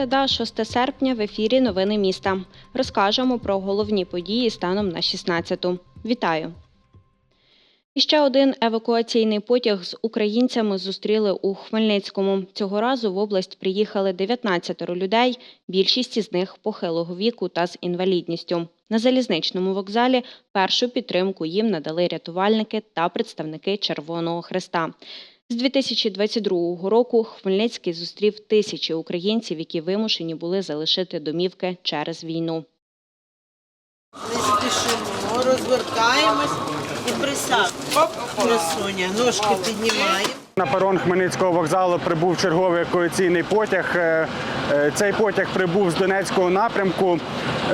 Середа, 6 серпня в ефірі Новини міста. Розкажемо про головні події станом на 16-ту. Вітаю! І ще один евакуаційний потяг з українцями зустріли у Хмельницькому. Цього разу в область приїхали 19 людей, більшість із них похилого віку та з інвалідністю. На залізничному вокзалі першу підтримку їм надали рятувальники та представники Червоного Хреста. З 2022 року Хмельницький зустрів тисячі українців, які вимушені були залишити домівки через війну. Не спішимо, розвертаємось і. Красуня, ножки піднімаємо. На перон Хмельницького вокзалу прибув черговий евакуаційний потяг. Е, е, Цей потяг прибув з Донецького напрямку.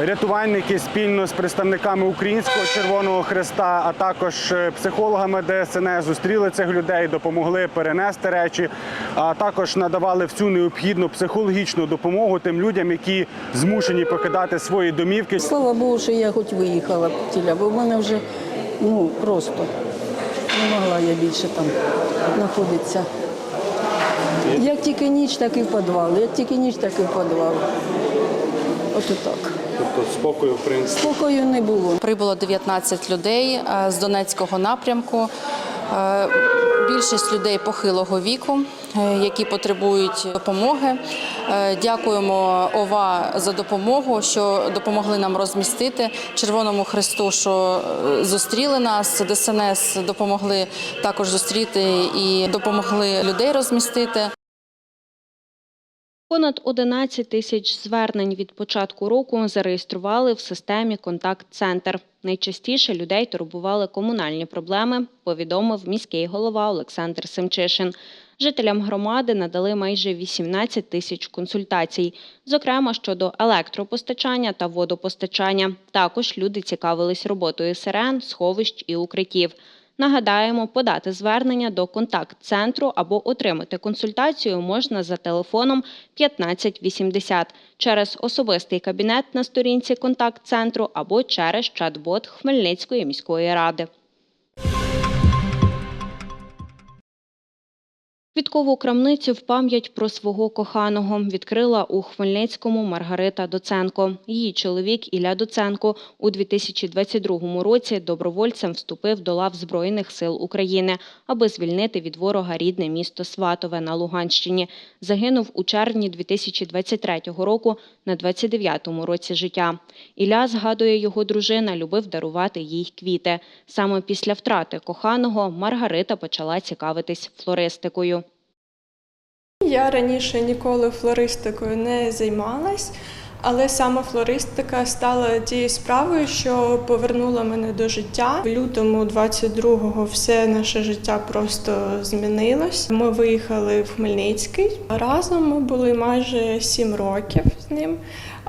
Рятувальники спільно з представниками Українського Червоного Хреста, а також е, психологами ДСНС зустріли цих людей, допомогли перенести речі, а також надавали всю необхідну психологічну допомогу тим людям, які змушені покидати свої домівки. Слава Богу, що я хоч виїхала тіля, бо в мене вже ну просто не могла я більше там знаходитися. Як тільки ніч, так і в підвал. Як тільки ніч, так і в підвал. Ото так. Тобто спокою в принципі. Спокою не було. Прибуло 19 людей е, з Донецького напрямку. Е, Більшість людей похилого віку, які потребують допомоги. Е, Дякуємо ОВА за допомогу, що допомогли нам розмістити Червоному Христу, що е, зустріли нас. ДСНС допомогли також зустріти і допомогли людей розмістити. Понад 11 тисяч звернень від початку року зареєстрували в системі Контакт-центр. Найчастіше людей турбували комунальні проблеми, повідомив міський голова Олександр Семчишин. Жителям громади надали майже 18 тисяч консультацій, зокрема щодо електропостачання та водопостачання. Також люди цікавились роботою сирен, сховищ і укриттів. Нагадаємо, подати звернення до контакт-центру або отримати консультацію можна за телефоном 1580 через особистий кабінет на сторінці контакт-центру або через чат-бот Хмельницької міської ради. Квіткову крамницю в пам'ять про свого коханого відкрила у Хмельницькому Маргарита Доценко. Її чоловік Ілля Доценко у 2022 році добровольцем вступив до лав Збройних сил України, аби звільнити від ворога рідне місто Сватове на Луганщині. Загинув у червні 2023 року на 29-му році життя. Ілля, згадує його дружина, любив дарувати їй квіти. Саме після втрати коханого Маргарита почала цікавитись флористикою. Я раніше ніколи флористикою не займалась, але саме флористика стала тією справою, що повернула мене до життя. В лютому 22-го все наше життя просто змінилось. Ми виїхали в Хмельницький. Разом ми були майже сім років з ним.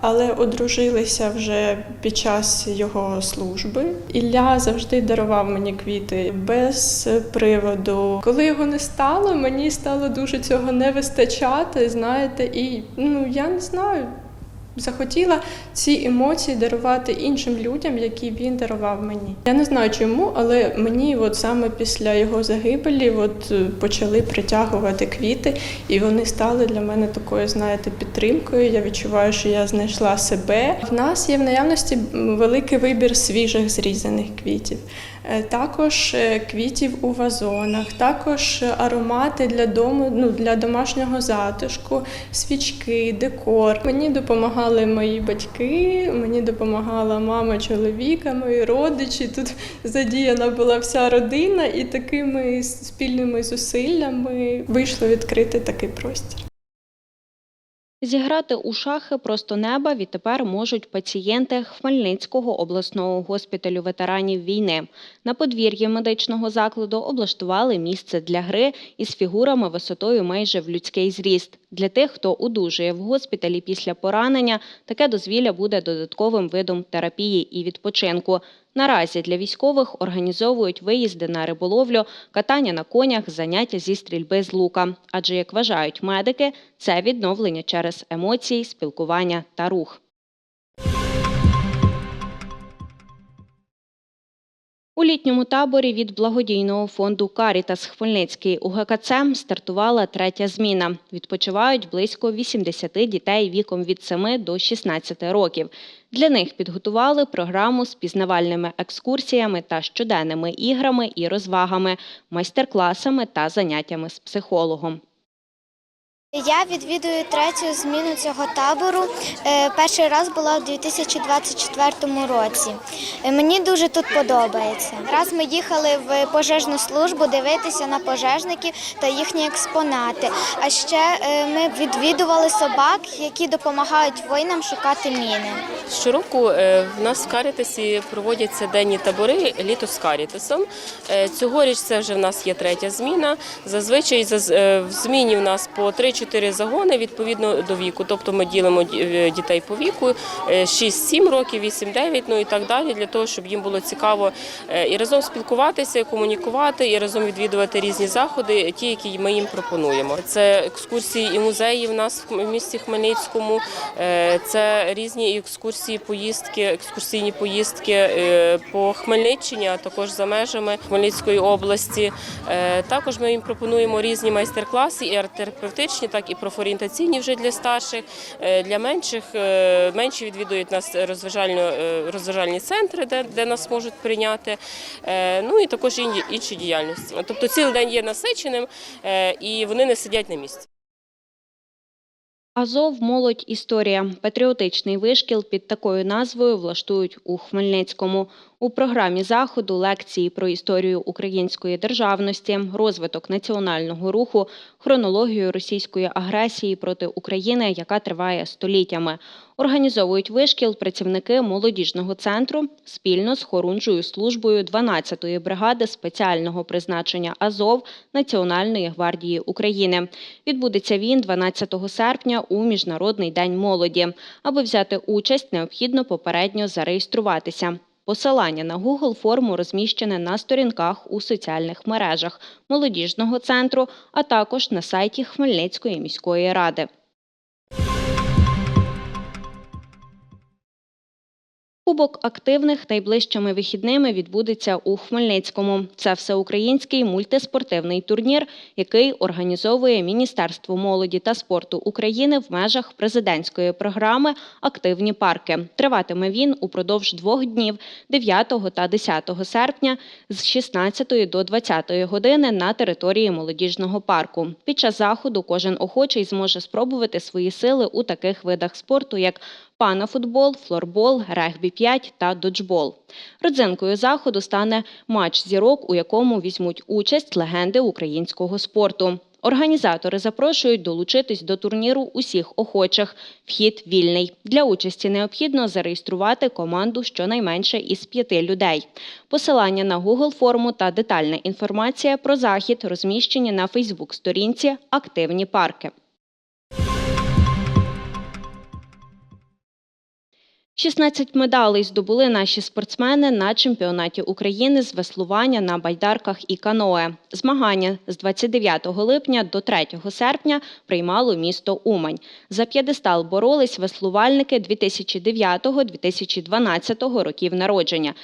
Але одружилися вже під час його служби. Ілля завжди дарував мені квіти без приводу. Коли його не стало, мені стало дуже цього не вистачати. Знаєте, і ну я не знаю. Захотіла ці емоції дарувати іншим людям, які він дарував мені. Я не знаю чому, але мені, от саме після його загибелі, от е, почали притягувати квіти, і вони стали для мене такою, знаєте, підтримкою. Я відчуваю, що я знайшла себе. В нас є в наявності великий вибір свіжих зрізаних квітів. Е, Також е, квітів у вазонах, також аромати для дому, ну для домашнього затишку, свічки, декор. Мені допомагали мої батьки, мені допомагала мама чоловіка, мої родичі. Тут задіяна була вся родина, і такими спільними зусиллями вийшло відкрити такий простір. Зіграти у шахи просто неба відтепер можуть пацієнти Хмельницького обласного госпіталю ветеранів війни. На подвір'ї медичного закладу облаштували місце для гри із фігурами висотою майже в людський зріст. Для тих, хто одужує в госпіталі після поранення, таке дозвілля буде додатковим видом терапії і відпочинку. Наразі для військових організовують виїзди на риболовлю, катання на конях, заняття зі стрільби з лука. Адже, як вважають медики, це відновлення через емоції, спілкування та рух. У літньому таборі від благодійного фонду Карітас Хмельницький у ГКЦ стартувала третя зміна. Відпочивають близько 80 дітей віком від 7 до 16 років. Для них підготували програму з пізнавальними екскурсіями та щоденними іграми і розвагами, майстер-класами та заняттями з психологом. Я відвідую третю зміну цього табору. Е, Перший раз була у 2024 році. Е, Мені дуже тут подобається. Раз ми їхали в пожежну службу дивитися на пожежників та їхні експонати. А ще е, ми відвідували собак, які допомагають воїнам шукати міни. Щороку в нас в Карітасі проводяться денні табори літо з Карітасом. Цьогоріч це вже в нас є третя зміна. Зазвичай в зміні в нас по 3-4 загони відповідно до віку. Тобто ми ділимо е, дітей по віку е, 6-7 років, 8-9, ну і так далі, для того, щоб їм було цікаво е, і разом спілкуватися, і комунікувати, і разом відвідувати різні заходи, ті, які ми їм пропонуємо. Це екскурсії і музеї в нас в місті Хмельницькому, е, це різні екскурсії, поїздки, екскурсійні поїздки е, по Хмельниччині, а також за межами Хмельницької області. Е, Також ми їм пропонуємо різні майстер-класи, і арт-терапевтичні, так і профорієнтаційні вже для старших. Е, Для менших е, менші відвідують нас розважально е, розважальні центри, де, де нас можуть прийняти. Ну і також інші, діяльності. Тобто цілий день є насиченим, і вони не сидять на місці. Азов молодь історія. Патріотичний вишкіл під такою назвою влаштують у Хмельницькому. У програмі заходу лекції про історію української державності, розвиток національного руху, хронологію російської агресії проти України, яка триває століттями. Організовують вишкіл працівники молодіжного центру спільно з хорунжою службою 12-ї бригади спеціального призначення Азов Національної гвардії України. Відбудеться він 12 серпня у Міжнародний день молоді. Аби взяти участь, необхідно попередньо зареєструватися. Посилання на Google форму розміщене на сторінках у соціальних мережах молодіжного центру, а також на сайті Хмельницької міської ради. Кубок активних найближчими вихідними відбудеться у Хмельницькому. Це всеукраїнський мультиспортивний турнір, який організовує Міністерство молоді та спорту України в межах президентської програми Активні парки. Триватиме він упродовж двох днів 9 та 10 серпня з 16 до 20 години на території молодіжного парку. Під час заходу кожен охочий зможе спробувати свої сили у таких видах спорту, як панафутбол, флорбол, регбі-5 та доджбол. Родзинкою заходу стане матч зірок, у якому візьмуть участь легенди українського спорту. Організатори запрошують долучитись до турніру усіх охочих. Вхід вільний. Для участі необхідно зареєструвати команду щонайменше із п'яти людей. Посилання на Google форму та детальна інформація про захід розміщені на Фейсбук-сторінці Активні парки. 16 медалей здобули наші спортсмени на чемпіонаті України з веслування на байдарках і каное. Змагання з 29 липня до 3 серпня приймало місто Умань. За п'єдестал боролись веслувальники 2009-2012 років народження.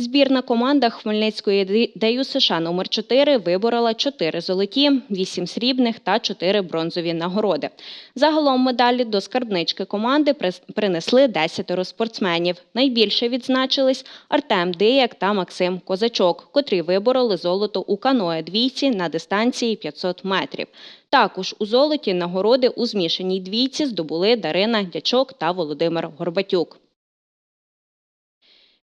Збірна команда Хмельницької ДЮСШ номер 4 виборола 4 золоті, 8 срібних та 4 бронзові нагороди. Загалом медалі до скарбнички команди принесли 10 спортсменів. Найбільше відзначились Артем Дияк та Максим Козачок, котрі вибороли золото у каное двійці на дистанції 500 метрів. Також у золоті нагороди у змішаній двійці здобули Дарина Дячок та Володимир Горбатюк.